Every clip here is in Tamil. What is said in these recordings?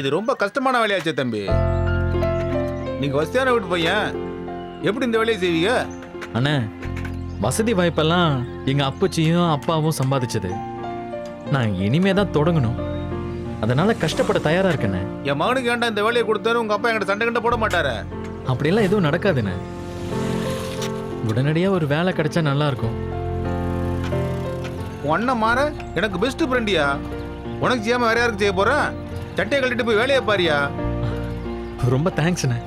இது ரொம்ப கஷ்டமான வேலையாச்சே தம்பி. நீங்க வசதியான வீட்டு பையன். எப்படி இந்த வேலையை செய்வீங்க? அண்ணே வசதி வாய்ப்பெல்லாம் எங்க அப்பச்சியும் அப்பாவும் சம்பாதிச்சது. நான் இனிமே தான் தொடங்கணும். அதனால கஷ்டப்பட தயாரா இருக்கேண்ணே. என் மகனுக்கு ஏன்டா இந்த வேலையை கொடுத்தாரு உங்க அப்பா என்கிட்ட சண்டை கண்ட போட மாட்டாரு? அப்படியெல்லாம் எதுவும் நடக்காதுண்ணே. உடனடியா ஒரு வேலை கிடைச்சா நல்லா இருக்கும் உன் அண்ணன் மாற எனக்கு பெஸ்ட் ஃப்ரெண்டியா உனக்கு செய்யாம வேற யாருக்கு செய்ய போறேன் சட்டையை கழட்டிட்டு போய் வேலையை பாரியா? ரொம்ப தேங்க்ஸ்ண்ணே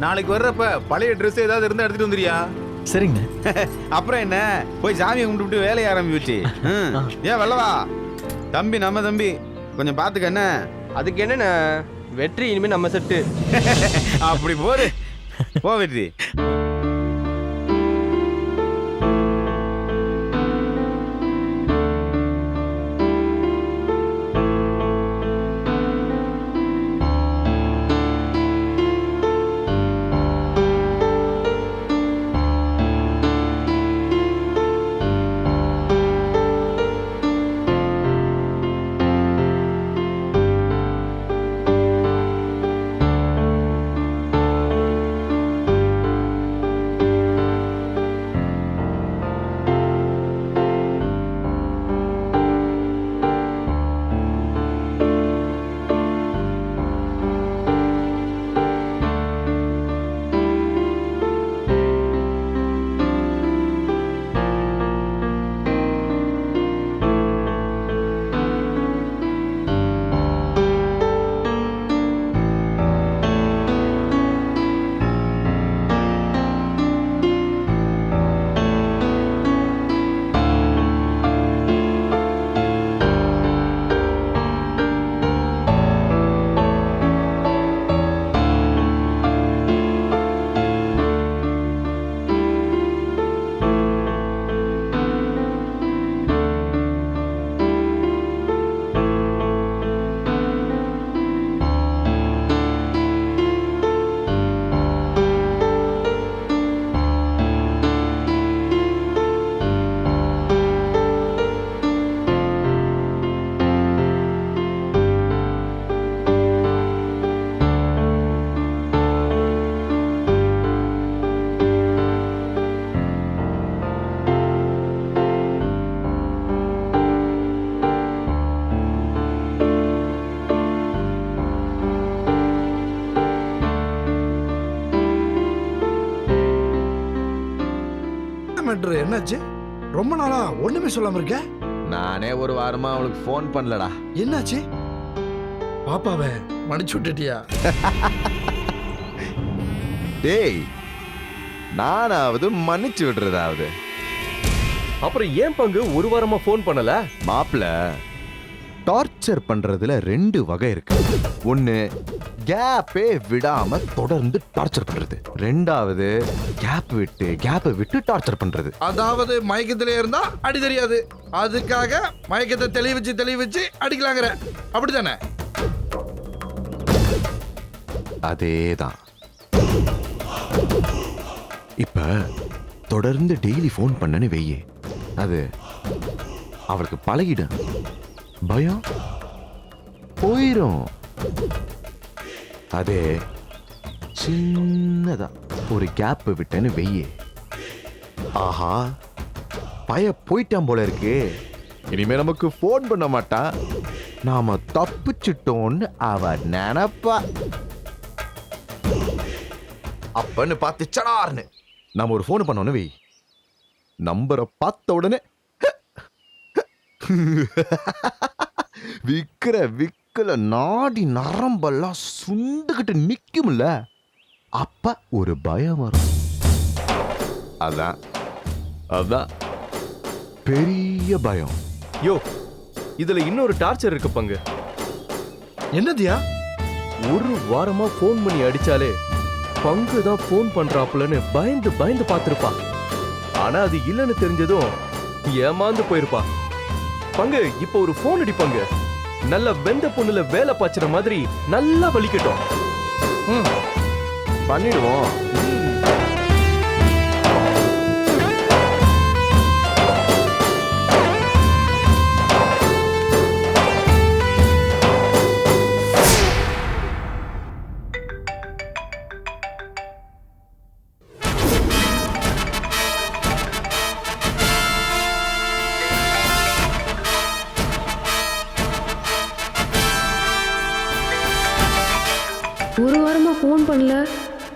நாளைக்கு வர்றப்ப பழைய ட்ரெஸ் ஏதாவது இருந்தா எடுத்துட்டு வந்துறியா சரிங்க. அப்புறம் என்ன? போய் சாமியை கும்பிட்டு வேலையை ஆரம்பிச்சு ஏன் வெள்ளவா தம்பி நம்ம தம்பி. கொஞ்சம் பார்த்துக்க என்ன? அதுக்கு என்னண்ணே? வெற்றி இனிமே நம்ம செட்டு. அப்படி போரு போ வெற்றி. மேட்ரு என்னாச்சு? ரொம்ப நாளா ஒண்ணுமே சொல்லாம இருக்க? நானே ஒரு வாரமா அவளுக்கு ஃபோன் பண்ணலடா. என்னாச்சு? பாப்பாவை மன்னிச்சு விட்டுட்டியா? டேய் நானாவது மன்னிச்சு விடுறதாவது. அப்புறம் ஏன் பங்கு ஒரு வாரமா ஃபோன் பண்ணல? மாப்பிள டார்ச்சர் பண்றதுல ரெண்டு வகை இருக்கு. ஒன்னு கேப்பே விடாம தொடர்ந்து டார்ச்சர் பண்றது. ரெண்டாவது கேப் விட்டு கேப்பை விட்டு டார்ச்சர் பண்றது. அதாவது மயக்கத்திலே இருந்தா அடி தெரியாது. அதுக்காக மயக்கத்தை தெளிவிச்சு தெளிவிச்சு அடிக்கலாங்கிற. அப்படித்தானே? அதேதான். இப்ப தொடர்ந்து டெய்லி ஃபோன் பண்ணனு வெய்யே. அது அவளுக்கு பழகிடும். பயம் போயிரும். அதே சின்னதா ஒரு கேப் விட்டேன்னு வெய்யே ஆஹா பய போயிட்டான் போல இருக்கு இனிமே நமக்கு ஃபோன் பண்ண மாட்டா நாம தப்பிச்சிட்டோன்னு அவ நினப்பா அப்பன்னு பார்த்து சடார்னு நம்ம ஒரு ஃபோன் பண்ணோன்னு வை நம்பரை பார்த்த உடனே விக்கிற விக்கல நாடி நரம்பெல்லாம் சுண்டுகிட்டு நிக்கும்ல அப்ப ஒரு பயம் வரும். அதான் அதான். பெரிய பயம். யோ இதுல இன்னொரு டார்ச்சர் இருக்கு பங்கு. என்னதியா? ஒரு வாரமா ஃபோன் பண்ணி அடிச்சாலே பங்கு தான் ஃபோன் பண்றாப்புலன்னு பயந்து பயந்து பார்த்திருப்பா. ஆனா அது இல்லைன்னு தெரிஞ்சதும் ஏமாந்து போயிருப்பா. பங்கு இப்போ ஒரு ஃபோன் அடிப்பாங்க நல்ல வெந்த பொண்ணுல வேலை பாய்ச்சுற மாதிரி நல்லா வலிக்கட்டும். பண்ணிடுவோம்.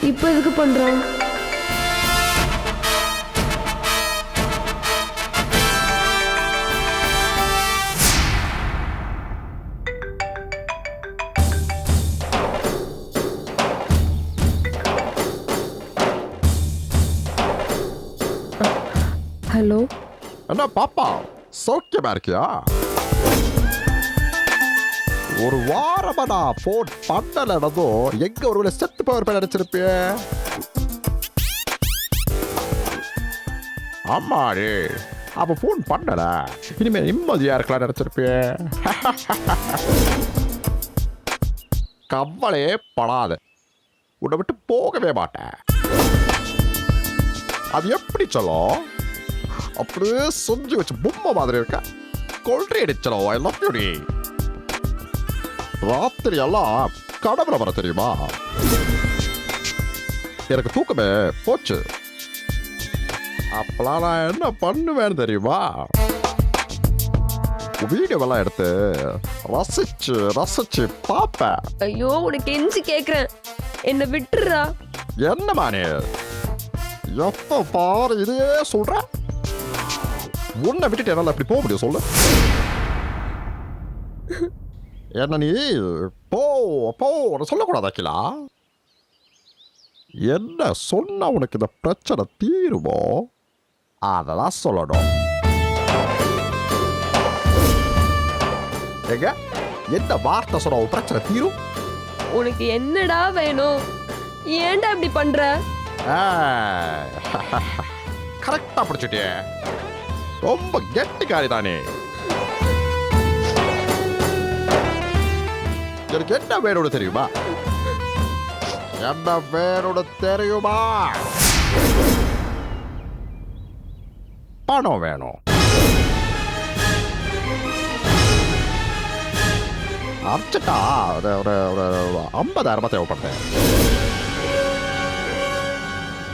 இப்போ எதுக்கு பண்றான் ஹலோ? என்ன பாப்பா சௌக்கியமா இருக்கியா? ஒரு வாரமா நான் போன் பண்ணலனதும் எங்க ஒரு செத்து போயிருப்பேன் நினைச்சிருப்பிய ஆமாடி அப்ப போன் பண்ணல. இனிமே நிம்மதியா இருக்கலாம் நினைச்சிருப்பிய? கவலையே படாத. உன்னை விட்டு போகவே மாட்டேன். அது எப்படி சொல்லும் அப்படியே செஞ்சு வச்சு பொம்மை மாதிரி இருக்க. கொள்றி அடிச்சலோ ஐ லவ் யூ ராத்திரி எல்லாம் கடவுளை வர தெரியுமா? எனக்கு தூக்கமே போச்சு. அப்பெல்லாம் நான் என்ன பண்ணுவேன்னு தெரியுமா? வீடியோவெல்லாம் எடுத்து ரசிச்சு ரசிச்சு பார்ப்பேன். ஐயோ உனக்கு கெஞ்சி கேக்குறேன். என்ன விட்டுறா. என்னம்மா நீ? எப்ப பாரு இதையே சொல்ற. உன்னை விட்டுட்டு என்னால அப்படி போக முடியும் சொல்லு. என்ன நீ போ போ உன்னை சொல்லக்கூடாது அகிலா. என்ன சொன்னா உனக்கு இந்த பிரச்சனை தீருமோ? அதெல்லாம் சொல்லணும். எங்க என்ன வார்த்தை சொன்ன பிரச்சனை தீரும்? உனக்கு என்னடா வேணும்? ஏன்டா இப்படி பண்ற? கரெக்டா பிடிச்சிட்டே ரொம்ப கெட்டிக்காரி தானே. எனக்கு என்ன பேரோட தெரியுமா? என்ன பேரோட தெரியுமா? பணம் வேணும். அர்ச்சட்டா ஒரு ஒரு ஒரு ஐம்பதாயிரமா தேவைப்பட்டேன்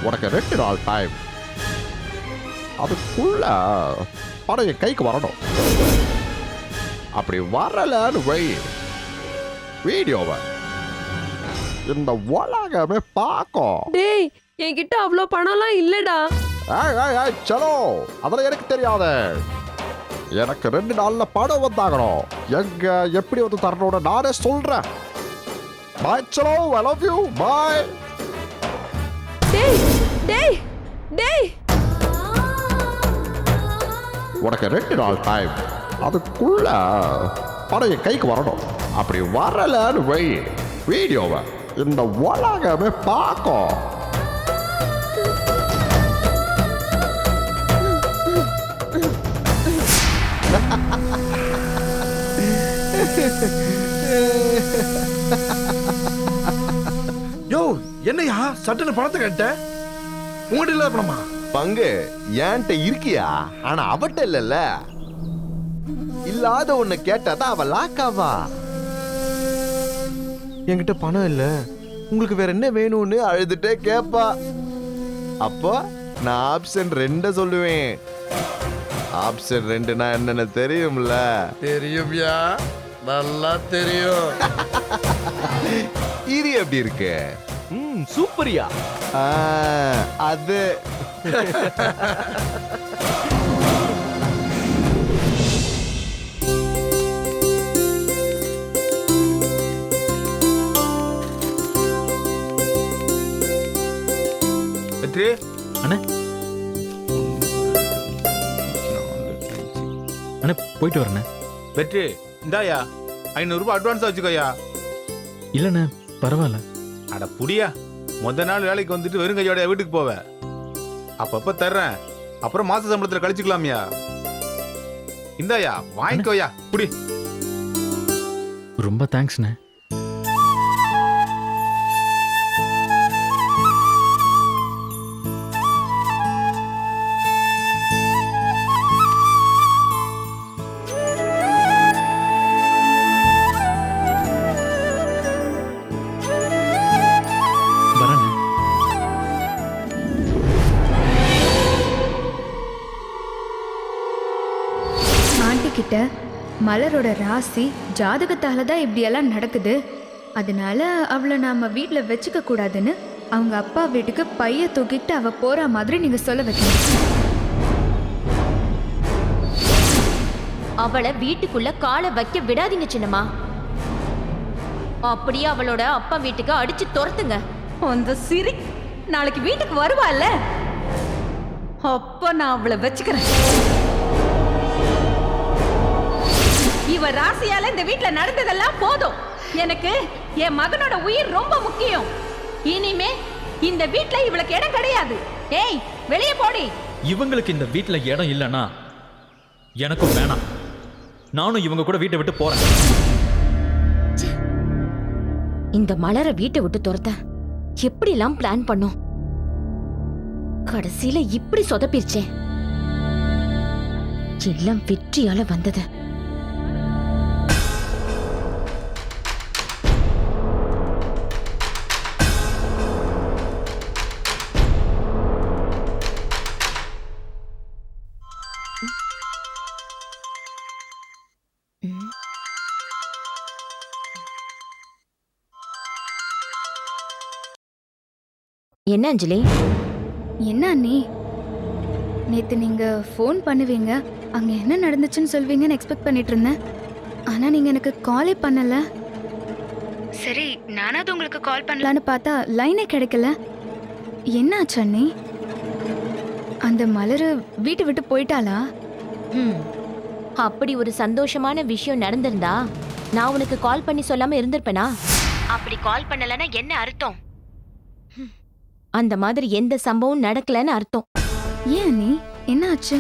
உனக்கு ரெண்டு நாள் டைம் அதுக்குள்ள படம் என் கைக்கு வரணும். அப்படி வரலன்னு வை. வீடியோவை இந்த உலகமே பார்க்கும். டேய் என்கிட்ட அவ்வளோ பணம்லாம் இல்லடா. ஏய், ஏய், ஏய், சலோ அதெல்லாம் எனக்கு தெரியாது. எனக்கு ரெண்டு நாள்ல படம் வந்தாகணும். எங்க எப்படி வந்து தரணும்னு நானே சொல்றேன். பாய் சலோ ஐ லவ் யூ பாய் டேய் டேய் டேய். உனக்கு ரெண்டு நாள் டைம் அதுக்குள்ள படம் என் கைக்கு வரணும். அப்படி வரலன்னு வை. வீடியோவை இந்த உலகமே பார்க்கும். யோ என்னையா? சட்டுன்னு பணத்தை கேட்ட? உங்ககிட்ட இல்லாத பணமா? பங்கு ஏன்ட்ட இருக்கியா? ஆனா அவட்ட இல்லல்ல. இல்லாத ஒண்ணு கேட்டாதான் அவ லாக்காவா என்கிட்ட பணம் இல்ல. உங்களுக்கு வேற என்ன வேணும்னு அழுதுட்டே கேப்பா. அப்போ நான் ஆப்ஷன் ரெண்ட சொல்லுவேன். ஆப்ஷன் ரெண்டுனா என்னன்னு தெரியும்ல? தெரியும்யா. நல்லா தெரியும். இது எப்படி இருக்கு? ம் சூப்பரியா. ஆ, அது. வெற்றி அண்ணே. அண்ணே போயிட்டு வரண்ணே வெற்றி இந்தாயா. ஐநூறுரூபா அட்வான்ஸ் வச்சுக்கோயா. இல்லைண்ணே பரவாயில்ல. அட புடியா. முத நாள் வேலைக்கு வந்துட்டு வெறும் கையோட வீட்டுக்கு போவ. அப்பப்ப தர்றேன். அப்புறம் மாச சம்பளத்துல கழிச்சுக்கலாமியா. இந்தாயா வாங்கிக்கோயா. புடி ரொம்ப தேங்க்ஸ்ண்ணே கிட்ட மலரோட ராசி ஜாதகத்தால தான் இப்படியெல்லாம் நடக்குது. அதனால அவளை நாம வீட்ல வச்சுக்க கூடாதுன்னு அவங்க அப்பா வீட்டுக்கு பைய தூக்கிட்டு அவ போற மாதிரி நீங்க சொல்ல வைக்கணும். அவளை வீட்டுக்குள்ள காலை வைக்க விடாதீங்க சின்னம்மா. அப்படியே அவளோட அப்பா வீட்டுக்கு அடிச்சு துரத்துங்க. அந்த சிரி நாளைக்கு வீட்டுக்கு வருவாள்ல? அப்ப நான் அவளை வச்சுக்கிறேன். இவ ராசியால இந்த வீட்ல நடந்ததெல்லாம் போதும். எனக்கு என் மகனோட உயிர் ரொம்ப முக்கியம். இனிமே இந்த வீட்ல இவளுக்கு இடம் கிடையாது. ஏய் வெளியே போடி. இவங்களுக்கு இந்த வீட்டில் இடம் இல்லைன்னா எனக்கும் வேணாம். நானும் இவங்க கூட வீட்டை விட்டு போறேன். இந்த மலரை வீட்டை விட்டு துரத்த எப்படிலாம் பிளான் பண்ணோம்? கடைசியில இப்படி சொதப்பிருச்சே. எல்லாம் வெற்றியால வந்தது. என்ன அஞ்சலி? என்ன அண்ணி? நேத்து நீங்க ஃபோன் பண்ணுவீங்க. அங்க என்ன நடந்துச்சுன்னு சொல்வீங்கன்னு எக்ஸ்பெக்ட் பண்ணிட்டு இருந்தேன். ஆனா நீங்க எனக்கு காலே பண்ணல. சரி நானாவது உங்களுக்கு கால் பண்ணலான்னு பார்த்தா லைனே கிடைக்கல. என்ன ஆச்சு அண்ணி? அந்த மலரு வீட்டை விட்டு போயிட்டாளா? ம். அப்படி ஒரு சந்தோஷமான விஷயம் நடந்திருந்தா நான் உனக்கு கால் பண்ணி சொல்லாம இருந்திருப்பேனா? அப்படி கால் பண்ணலன்னா என்ன அர்த்தம். அந்த மாதிரி எந்த சம்பவம் நடக்கலன்னு அர்த்தம். ஏன் அண்ணி? என்ன ஆச்சு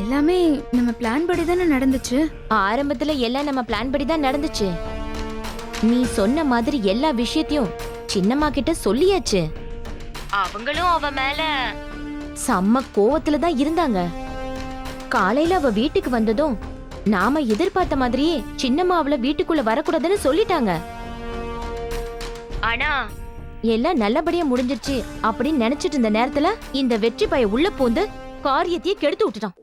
எல்லாமே நம்ம பிளான் படி தானே நடந்துச்சு? ஆரம்பத்துல எல்லாம் நம்ம பிளான் படி தான் நடந்துச்சு. நீ சொன்ன மாதிரி எல்லா விஷயத்தையும் சின்னம்மா கிட்ட சொல்லியாச்சு. அவங்களும் அவ மேல செம்ம கோவத்துல தான் இருந்தாங்க. காலையில அவ வீட்டுக்கு வந்ததும் நாம எதிர்பார்த்த மாதிரியே சின்னம்மா அவள வீட்டுக்குள்ள வரக்கூடாதுன்னு சொல்லிட்டாங்க. ஆனா எல்லாம் நல்லபடியா முடிஞ்சிருச்சு அப்படின்னு நினைச்சிட்டு இருந்த நேரத்துல இந்த வெற்றி பைய உள்ள பூந்து காரியத்தையே கெடுத்து விட்டுட்டான்.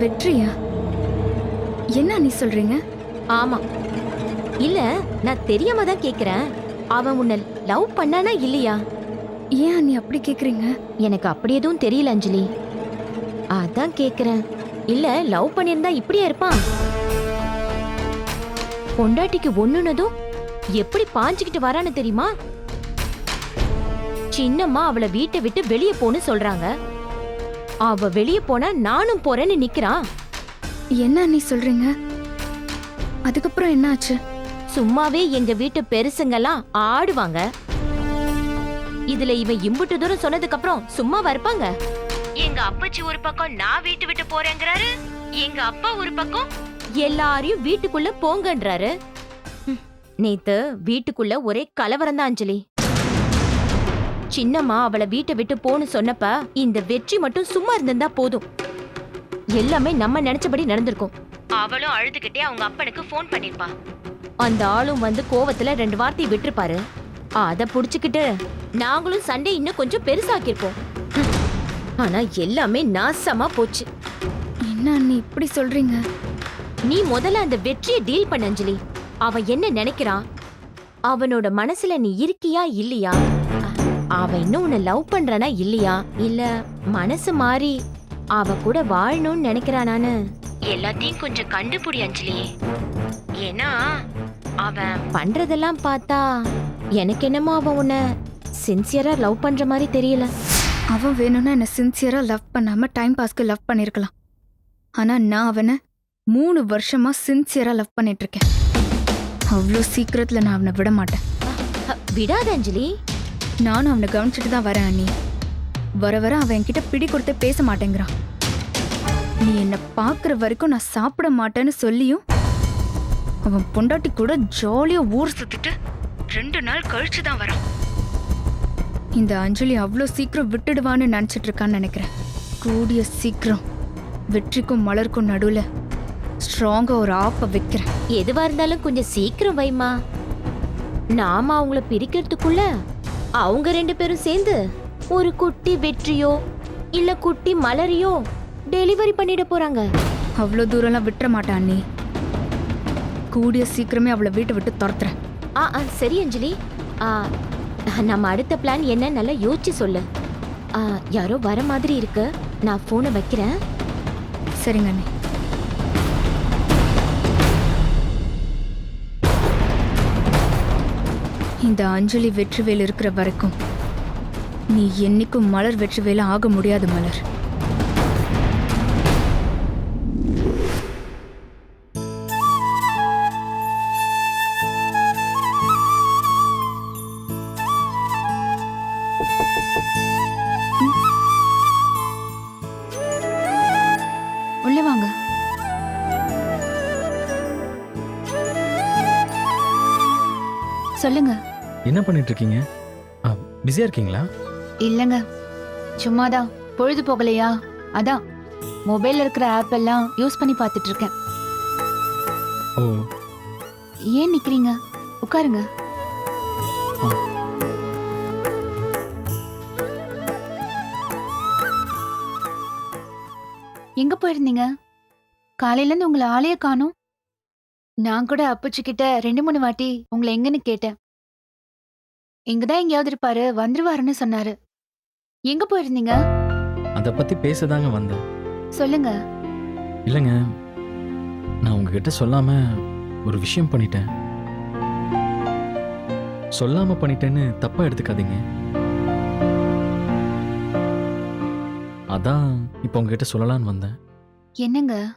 வெற்றியா? என்ன நீ சொல்றீங்க? ஆமா. இல்ல நான் தெரியாம தான் கேக்குறேன். அவன் உன்னை லவ் பண்ணானா இல்லையா? ஏன் நீ அப்படி கேக்குறீங்க? எனக்கு அப்படி எதுவும் தெரியல அஞ்சலி. அதான் கேக்குறேன். இல்ல லவ் பண்ணியிருந்தா இப்படியா இருப்பான்? பொண்டாட்டிக்கு ஒண்ணுனதும் எப்படி பாஞ்சுக்கிட்டு வரான்னு தெரியுமா? சின்னம்மா அவளை வீட்டை விட்டு வெளியே போன்னு சொல்றாங்க. அவ வெளியே போனா நானும் போறேன்னு நிக்கிறான் என்ன நீ சொல்றீங்க? அதுக்கப்புறம் என்ன ஆச்சு சும்மாவே எங்க வீட்டு பெருசுங்கெல்லாம் ஆடுவாங்க. இதுல இவன் இம்புட்டு தூரம் சொன்னதுக்கு அப்புறம் சும்மா இருப்பாங்க எங்க அப்பச்சி ஒரு பக்கம் நான் வீட்டு விட்டு போறேங்கிறாரு எங்க அப்பா ஒரு பக்கம் எல்லாரையும் வீட்டுக்குள்ள போங்கன்றாரு. நேத்து வீட்டுக்குள்ள ஒரே கலவரம் தான் அஞ்சலி. சின்னம்மா அவளை வீட்டை விட்டு போன்னு சொன்னப்ப இந்த வெற்றி மட்டும் சும்மா இருந்திருந்தா போதும். எல்லாமே நம்ம நினைச்சபடி நடந்திருக்கும். அவளும் அழுதுகிட்டே அவங்க அப்பனுக்கு ஃபோன் பண்ணிருப்பா. அந்த ஆளும் வந்து கோவத்துல ரெண்டு வார்த்தை விட்டுருப்பாரு. அத புடிச்சுக்கிட்டு நாங்களும் சண்டை இன்னும் கொஞ்சம் பெருசாக்கியிருப்போம். ஆனா எல்லாமே நாசமா போச்சு. என்ன நீ இப்படி சொல்றீங்க? நீ முதல்ல அந்த வெற்றியை டீல் பண்ண அஞ்சலி. அவன் என்ன நினைக்கிறான் அவனோட மனசுல நீ இருக்கியா இல்லையா? அ- அவன் இன்னும் உன்னை லவ் பண்றானா இல்லையா? இல்ல மனசு மாறி அவ கூட வாழணும்னு நினைக்கிறானான்னு எல்லாத்தையும் கொஞ்சம் கண்டுபிடி அஞ்சலி ஏன்னா அவன் பண்றதெல்லாம் பார்த்தா எனக்கு என்னமோ அவன் உன்னை சின்சியரா லவ் பண்ற மாதிரி தெரியல. அவன் வேணும்னா என்ன சின்சியரா லவ் பண்ணாம டைம் பாஸ்க்கு லவ் பண்ணிருக்கலாம். ஆனா நான் அவனை மூணு வருஷமா சின்சியரா லவ் பண்ணிட்டு இருக்கேன். அவ்வளோ சீக்கிரத்துல நான் அவனை விட மாட்டேன் அ, விடாத அஞ்சலி. நானும் அவனை கவனிச்சுட்டு தான் வரேன் அண்ணி. வர வர அவன் என்கிட்ட பிடி கொடுத்து பேச மாட்டேங்கிறான். நீ என்னை பார்க்குற வரைக்கும் நான் சாப்பிட மாட்டேன்னு சொல்லியும் அவன் பொண்டாட்டி கூட ஜாலியா ஊர் சுத்திட்டு ரெண்டு நாள் கழிச்சு தான் வரான். இந்த அஞ்சலி அவ்வளோ சீக்கிரம் விட்டுடுவான்னு நினச்சிட்டு இருக்கான்னு நினைக்கிறேன். கூடிய சீக்கிரம் வெற்றிக்கும் மலருக்கும் நடுவுல ஸ்ட்ராங்கா ஒரு ஆப்பை வைக்கிறேன். எதுவா இருந்தாலும் கொஞ்சம் சீக்கிரம் வைமா நாம அவங்கள பிரிக்கிறதுக்குள்ள அவங்க ரெண்டு பேரும் சேர்ந்து ஒரு குட்டி வெற்றியோ இல்ல குட்டி மலரையோ டெலிவரி பண்ணிட போறாங்க. அவ்வளோ தூரம்லாம் விட்டுற மாட்டான் அண்ணி. கூடிய சீக்கிரமே அவளை வீட்டை விட்டு துரத்துறேன். ஆ ஆ சரி அஞ்சலி. ஆ நம்ம அடுத்த பிளான் என்ன நல்லா யோசிச்சு சொல்லு. ஆ, யாரோ வர மாதிரி இருக்கு. நான் போனை வைக்கிறேன். சரிங்க அண்ணி. இந்த அஞ்சலி வெற்றிவேல் இருக்கிற வரைக்கும் நீ என்னைக்கும் மலர் வெற்றிவேல ஆக முடியாது மலர். உள்ள வாங்க. சொல்லுங்க. என்ன பண்ணிட்டு இருக்கீங்க பிஸியா இருக்கீங்களா? இல்லைங்க. சும்மாதான் பொழுது போகலையா? அதான். மொபைல்ல இருக்கிற ஆப் எல்லாம் யூஸ் பண்ணி பார்த்துட்டு இருக்கேன் ஓ. ஏன் நிக்கிறீங்க? உட்காருங்க. எங்க போயிருந்தீங்க? காலையில இருந்து உங்களை ஆளையே காணோம். நான் கூட அப்பச்சி கிட்ட ரெண்டு மூணு வாட்டி உங்களை எங்கன்னு கேட்டேன். இங்கதான் எங்கேயாவது இருப்பாரு வந்துருவாருன்னு சொன்னாரு. எங்க போயிருந்தீங்க? அதை பத்தி பேசதாங்க வந்தேன். சொல்லுங்க. இல்லைங்க நான் உங்ககிட்ட சொல்லாம ஒரு விஷயம் பண்ணிட்டேன். சொல்லாம பண்ணிட்டேன்னு தப்பா எடுத்துக்காதீங்க. அதான் இப்போ உங்ககிட்ட சொல்லலான்னு வந்தேன். என்னங்க?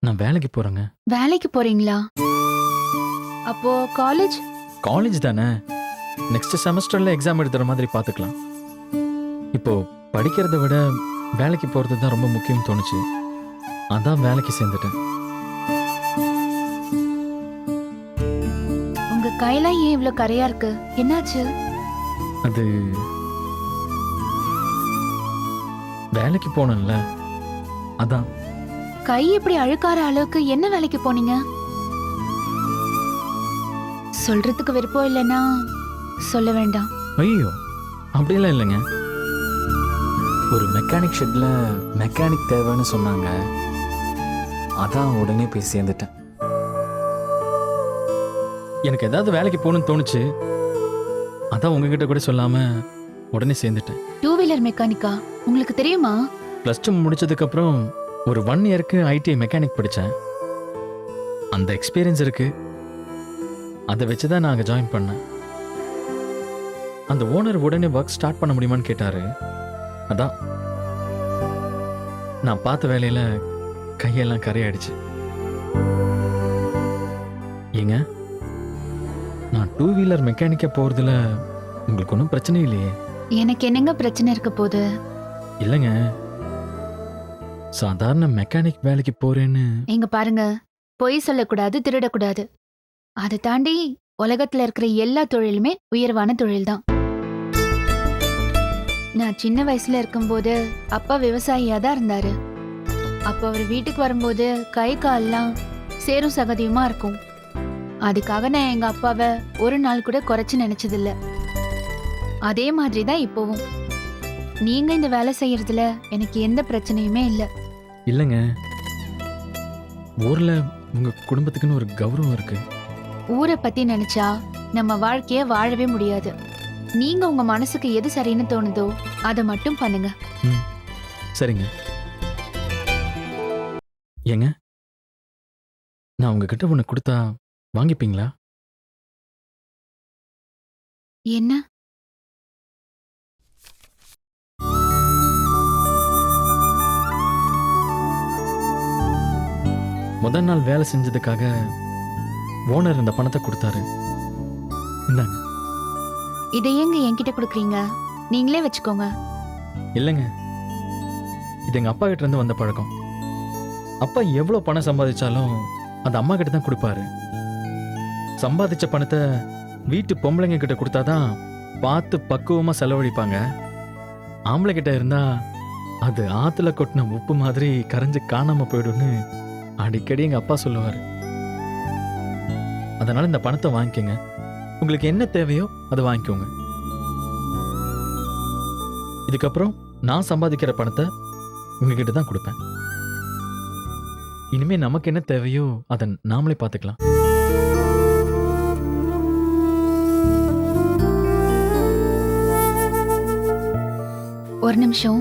நான் வேலைக்கு போறேங்க. வேலைக்கு போறீங்களா? அப்போ காலேஜ் காலேஜ் தானே? நெக்ஸ்ட் செமஸ்டர்ல எக்ஸாம் எழுதுற மாதிரி பார்த்துக்கலாம் இப்போ படிக்கிறத விட வேலைக்கு போறது தான் ரொம்ப முக்கியம் தோணுச்சு. அதான் வேலைக்கு சேர்ந்துட்டேன். உங்க கையெல்லாம் ஏன் இவ்ளோ கரையா இருக்கு? என்னாச்சு? அது வேலைக்கு போனேன்ல. அதான். கை இப்படி அழுக்கார அளவுக்கு என்ன வேலைக்கு போனீங்க? சொல்றதுக்கு விருப்பம் இல்லைன்னா சொல்ல வேண்டாம். ஐயோ அப்படியெல்லாம் இல்லைங்க. ஒரு மெக்கானிக் ஷெட்ல மெக்கானிக் தேவைன்னு சொன்னாங்க. அதான் உடனே போய் சேர்ந்துட்டேன். எனக்கு ஏதாவது வேலைக்கு போகணும்னு தோணுச்சு. அதான் உங்ககிட்ட கூட சொல்லாம உடனே சேர்ந்துட்டேன். டூ வீலர் மெக்கானிக்கா உங்களுக்கு தெரியுமா? ப்ளஸ் டூ முடிச்சதுக்கப்புறம் ஒரு ஒன் இயருக்கு ஐடிஐ மெக்கானிக் படித்தேன் அந்த எக்ஸ்பீரியன்ஸ் இருக்கு. அதை வச்சு தான் நான் அங்கே ஜாயின் பண்ணேன். அந்த ஓனர் உடனே ஒர்க் ஸ்டார்ட் பண்ண முடியுமான்னு கேட்டாரு. அதான். நான் பார்த்த வேலையில் கையெல்லாம் கரையாயிடுச்சு. ஏங்க நான் டூ வீலர் மெக்கானிக்காக போகிறதுல உங்களுக்கு ஒன்றும் பிரச்சனை இல்லையே? எனக்கு என்னங்க பிரச்சனை இருக்க போகுது? இல்லைங்க. சாதாரண மெக்கானிக் வேலைக்கு போறேன்னு. இங்க பாருங்க. பொய் சொல்லக்கூடாது திருடக்கூடாது. அதை தாண்டி உலகத்துல இருக்கிற எல்லா தொழிலுமே உயர்வான தொழில் தான் நான் சின்ன வயசுல இருக்கும்போது அப்பா விவசாயியா தான் இருந்தாரு. அப்ப அவர் வீட்டுக்கு வரும்போது கை கால்லாம் சேரும் சகதியுமா இருக்கும். அதுக்காக நான் எங்க அப்பாவை ஒரு நாள் கூட குறைச்சு நினைச்சதில்ல. அதே மாதிரி தான் இப்போவும். நீங்க இந்த வேலை செய்யறதுல எனக்கு எந்த பிரச்சனையுமே இல்லை. இல்லைங்க. ஊர்ல உங்க குடும்பத்துக்குன்னு ஒரு கௌரவம் இருக்கு. ஊரை பத்தி நினைச்சா நம்ம வாழ்க்கைய வாழவே முடியாது. நீங்க உங்க மனசுக்கு எது சரின்னு தோணுதோ அதை மட்டும் பண்ணுங்க. ம். சரிங்க. ஏங்க? நான் உங்ககிட்ட ஒன்று கொடுத்தா வாங்கிப்பீங்களா? என்ன? முதல் நாள் வேலை செஞ்சதுக்காக ஓனர் இந்த பணத்தை கொடுத்தாரு. இந்தாங்க. இதை ஏங்க என்கிட்ட கொடுக்குறீங்க? நீங்களே வச்சுக்கோங்க. இல்லைங்க. இது எங்க அப்பா கிட்ட இருந்து வந்த பழக்கம். அப்பா எவ்வளோ பணம் சம்பாதிச்சாலும் அந்த அம்மா கிட்ட தான் கொடுப்பாரு. சம்பாதிச்ச பணத்தை வீட்டு பொம்பளைங்க கிட்ட கொடுத்தாதான் பார்த்து பக்குவமா செலவழிப்பாங்க. ஆம்பளை கிட்ட இருந்தா அது ஆத்துல கொட்டின உப்பு மாதிரி கரைஞ்சு காணாம போயிடும்னு அடிக்கடி எங்க அப்பா சொல்லுவாரு. அதனால இந்த பணத்தை வாங்கிக்கோங்க. உங்களுக்கு என்ன தேவையோ அதை வாங்கிக்கோங்க. இதுக்கப்புறம் நான் சம்பாதிக்கிற பணத்தை உங்ககிட்ட தான் கொடுப்பேன். இனிமே நமக்கு என்ன தேவையோ அதை நாமளே பார்த்துக்கலாம். ஒரு நிமிஷம்.